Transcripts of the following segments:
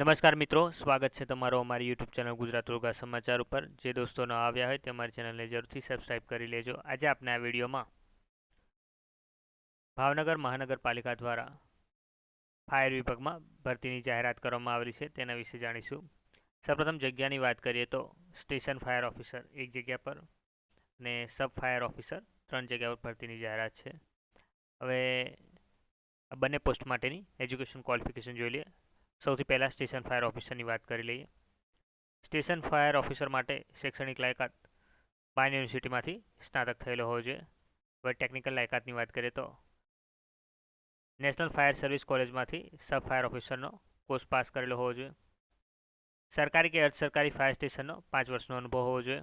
નમસ્કાર મિત્રો, સ્વાગત છે તમારો અમારી યુટ્યુબ ચેનલ ગુજરાત રોગા સમાચાર ઉપર. જે દોસ્તો ન આવ્યા હોય તે અમારી ચેનલને જરૂરથી સબસ્ક્રાઇબ કરી લેજો. આજે આપણે આ વિડીયોમાં ભાવનગર મહાનગરપાલિકા દ્વારા ફાયર વિભાગમાં ભરતીની જાહેરાત કરવામાં આવી છે. તેના વિશે જાણીશું. સૌપ્રથમ જગ્યાની વાત કરીએ તો સ્ટેશન ફાયર ઓફિસર એક જગ્યા પર અને સબ ફાયર ઓફિસર ત્રણ જગ્યા પર ભરતીની જાહેરાત છે. હવે બંને પોસ્ટ માટેની એજ્યુકેશન ક્વોલિફિકેશન જોઈ લઈએ. સૌથી પહેલાં સ્ટેશન ફાયર ઓફિસરની વાત કરી લઈએ. સ્ટેશન ફાયર ઓફિસર માટે શૈક્ષણિક લાયકાત બાન યુનિવર્સિટીમાંથી સ્નાતક થયેલો હોવો જોઈએ હવે ટેકનિકલ લાયકાતની વાત કરીએ તો નેશનલ ફાયર સર્વિસ કોલેજમાંથી સબ ફાયર ઓફિસરનો કોર્સ પાસ કરેલો હોવો જોઈએ. સરકારી કે અર્ધ સરકારી ફાયર સ્ટેશનનો પાંચ વર્ષનો અનુભવ હોવો જોઈએ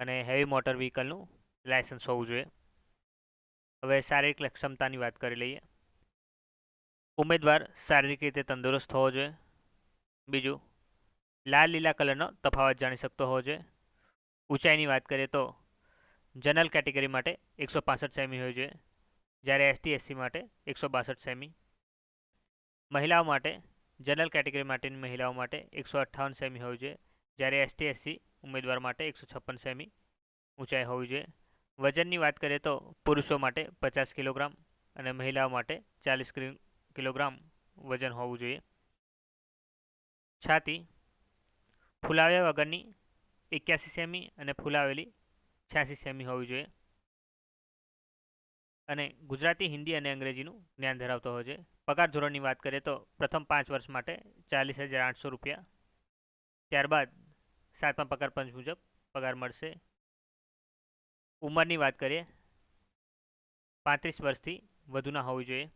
અને હેવી મોટર વ્હીકલનું લાયસન્સ હોવું જોઈએ. હવે શારીરિક ક્ષમતાની વાત કરી લઈએ. ઉમેદવાર શારીરિક રીતે તંદુરસ્ત હોવો જોઈએ. બીજું, લાલ લીલા કલરનો તફાવત જાણી શકતો હોવો જોઈએ. ઊંચાઈની વાત કરીએ તો જનરલ કેટેગરી માટે એકસો પાસઠ સેમી હોવી જોઈએ. જ્યારે એસટી, એસસી માટે એકસો બાસઠ સેમી. મહિલાઓ માટે, જનરલ કેટેગરી માટેની મહિલાઓ માટે એકસો અઠ્ઠાવન સેમી હોવી જોઈએ. જ્યારે એસટી, એસસી ઉમેદવાર માટે એકસો છપ્પન સેમી ઊંચાઈ હોવી જોઈએ. વજનની વાત કરીએ તો પુરુષો માટે પચાસ કિલોગ્રામ અને મહિલાઓ માટે ચાલીસ કિલોગ્રામ વજન હોવું જોઈએ. છાતી ફૂલાવ્યા વગરની એક્યાસી સેમી અને ફૂલાવેલી છ્યાસી સેમી હોવી જોઈએ. અને ગુજરાતી, હિન્દી અને અંગ્રેજીનું જ્ઞાન ધરાવતો હોય છે. પગાર ધોરણની વાત કરીએ તો પ્રથમ પાંચ વર્ષ માટે ચાલીસ હજાર આઠસો રૂપિયા. ત્યારબાદ સાતમા પગાર પંચ મુજબ પગાર મળશે. ઉંમરની વાત કરીએ, પાંત્રીસ વર્ષથી વધુના હોવી જોઈએ.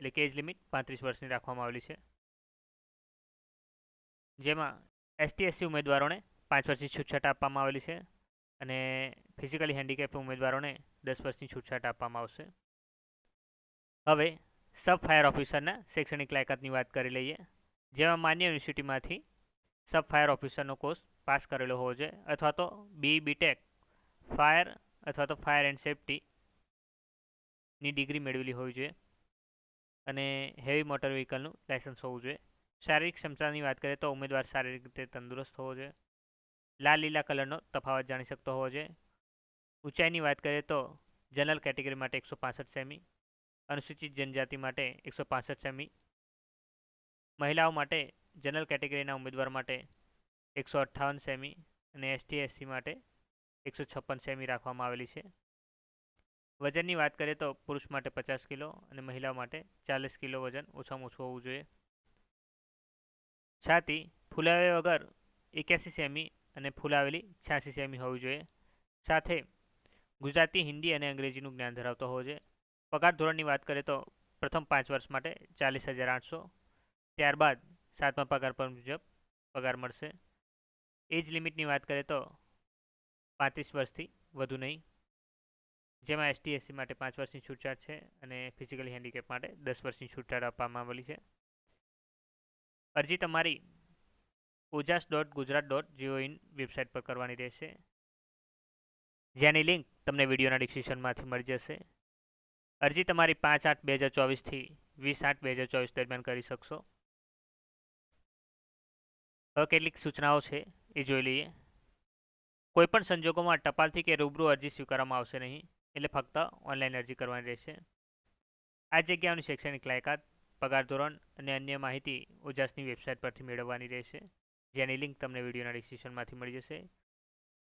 એટલે કે એજ લિમિટ પાંત્રીસ વર્ષની રાખવામાં આવેલી છે. જેમાં એસટી એસસી ઉમેદવારોને પાંચ વર્ષની છૂટછાટ આપવામાં આવેલી છે અને ફિઝિકલી હેન્ડીકેપ ઉમેદવારોને દસ વર્ષની છૂટછાટ આપવામાં આવશે. હવે સબ ફાયર ઓફિસરના શૈક્ષણિક લાયકાતની વાત કરી લઈએ, જેમાં માન્ય યુનિવર્સિટીમાંથી સબ ફાયર ઓફિસરનો કોર્સ પાસ કરેલો હોવો જોઈએ, અથવા તો બી, બીટેક, ફાયર અથવા તો ફાયર એન્ડ સેફટીની ડિગ્રી મેળવેલી હોવી જોઈએ. અને હેવી મોટર વ્હીકલનું લાયસન્સ હોવું જોઈએ. શારીરિક ક્ષમતાની વાત કરીએ તો ઉમેદવાર શારીરિક રીતે તંદુરસ્ત હોવો જોઈએ. લાલ લીલા કલરનો તફાવત જાણી શકતો હોવો જોઈએ. ઊંચાઈની વાત કરીએ તો જનરલ કેટેગરી માટે એકસો પાસઠ સેમી, અનુસૂચિત જનજાતિ માટે એકસો પાસઠ સેમી, મહિલાઓ માટે જનરલ કેટેગરીના ઉમેદવાર માટે એકસો અઠ્ઠાવન સેમી અને એસટી એસસી માટે એકસો છપ્પન સેમી રાખવામાં આવેલી છે. વજનની વાત કરીએ તો પુરુષ માટે પચાસ કિલો અને મહિલા માટે ચાલીસ કિલો વજન ઓછામાં ઓછું હોવું જોઈએ. છાતી ફૂલાવ્યા વગર એક્યાસી સેમી અને ફૂલાવેલી છ્યાસી સેમી હોવી જોઈએ. સાથે ગુજરાતી, હિન્દી અને અંગ્રેજીનું જ્ઞાન ધરાવતો હોવો જોઈએ. પગાર ધોરણની વાત કરીએ તો પ્રથમ પાંચ વર્ષ માટે ચાલીસ હજાર આઠસો. ત્યારબાદ સાતમા પગાર પર મુજબ પગાર મળશે. એજ લિમિટની વાત કરીએ તો પાંત્રીસ વર્ષથી વધુ નહીં. જેમાં એસટી એસસી માટે પાંચ વર્ષની છૂટછાટ છે અને ફિઝિકલી હેન્ડીકેપ માટે દસ વર્ષની છૂટછાટ આપવામાં આવેલી છે. અરજી તમારી Ojas dot Gujarat dot gov in website પર કરવાની રહેશે. જેની લિંક તમને વિડીયોના ડિસ્ક્રિપ્શનમાંથી મળી જશે. અરજી તમારી પાંચ આઠ બે હજાર ચોવીસથી વીસ આઠ બે હજાર ચોવીસ દરમિયાન કરી શકશો. હવે કેટલીક સૂચનાઓ છે, એ જોઈ લઈએ. કોઈપણ સંજોગોમાં ટપાલથી કે રૂબરૂ અરજી સ્વીકારવામાં આવશે નહીં. એટલે ફક્ત ઓનલાઈન અરજી કરવાની રહેશે. આ જગ્યાઓની શૈક્ષણિક લાયકાત, પગાર ધોરણ અને અન્ય માહિતી ઓજાસની વેબસાઇટ પરથી મેળવવાની રહેશે. જેની લિંક તમને વિડીયોના ડિસ્ક્રિપ્શનમાંથી મળી જશે.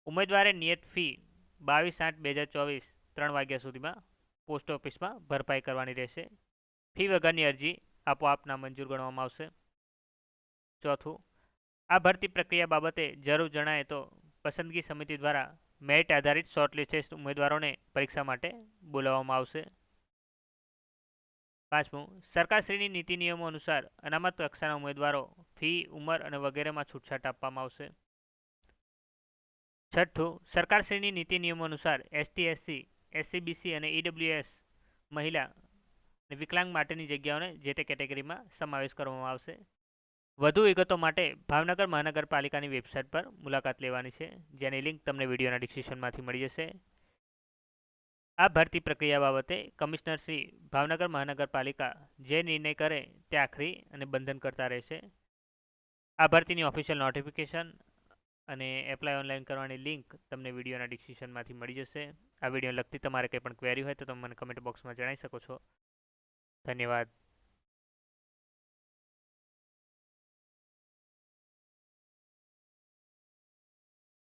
ઉમેદવારે નિયત ફી બાવીસ આઠ બે હજાર ચોવીસ ત્રણ વાગ્યા સુધીમાં પોસ્ટ ઓફિસમાં ભરપાઈ કરવાની રહેશે. ફી વગરની અરજી આપોઆપ નામંજૂર ગણવામાં આવશે. ચોથું, આ ભરતી પ્રક્રિયા બાબતે જરૂર જણાય તો પસંદગી સમિતિ દ્વારા મેરિટ આધારિત શોર્ટલિસ્ટેડ ઉમેદવારોને પરીક્ષા માટે બોલાવવામાં આવશે. પાંચમું, સરકારશ્રીની નીતિ નિયમો અનુસાર અનામત કક્ષાના ઉમેદવારો ફી, ઉંમર અને વગેરેમાં છૂટછાટ આપવામાં આવશે. છઠ્ઠું, સરકારશ્રીની નીતિ નિયમો અનુસાર એસટી, એસસી, એસસીબીસી અને ઈડબ્લ્યુએસ મહિલા વિકલાંગ માટેની જગ્યાઓને જે તે કેટેગરીમાં સમાવેશ કરવામાં આવશે. વધુ વિગતો માટે ભાવનગર મહાનગરપાલિકાની વેબસાઇટ પર મુલાકાત લેવાની છે, જેની લિંક તમને વિડીયોના ડિસ્ક્રિપ્શનમાંથી મળી જશે. આ ભરતી પ્રક્રિયા બાબતે કમિશનર શ્રી ભાવનગર મહાનગરપાલિકા જે નિર્ણય કરે તે આખરી અને બંધન કરતા રહેશે. આ ભરતીની ઓફિશિયલ નોટિફિકેશન અને એપ્લાય ઓનલાઈન કરવાની લિંક તમને વિડીયોના ડિસ્ક્રિપ્શનમાંથી મળી જશે. આ વીડિયો લગતી તમારે કંઈ પણ ક્વેરી હોય તો તમે મને કમેન્ટ બોક્સમાં જણાવી શકો છો. ધન્યવાદ.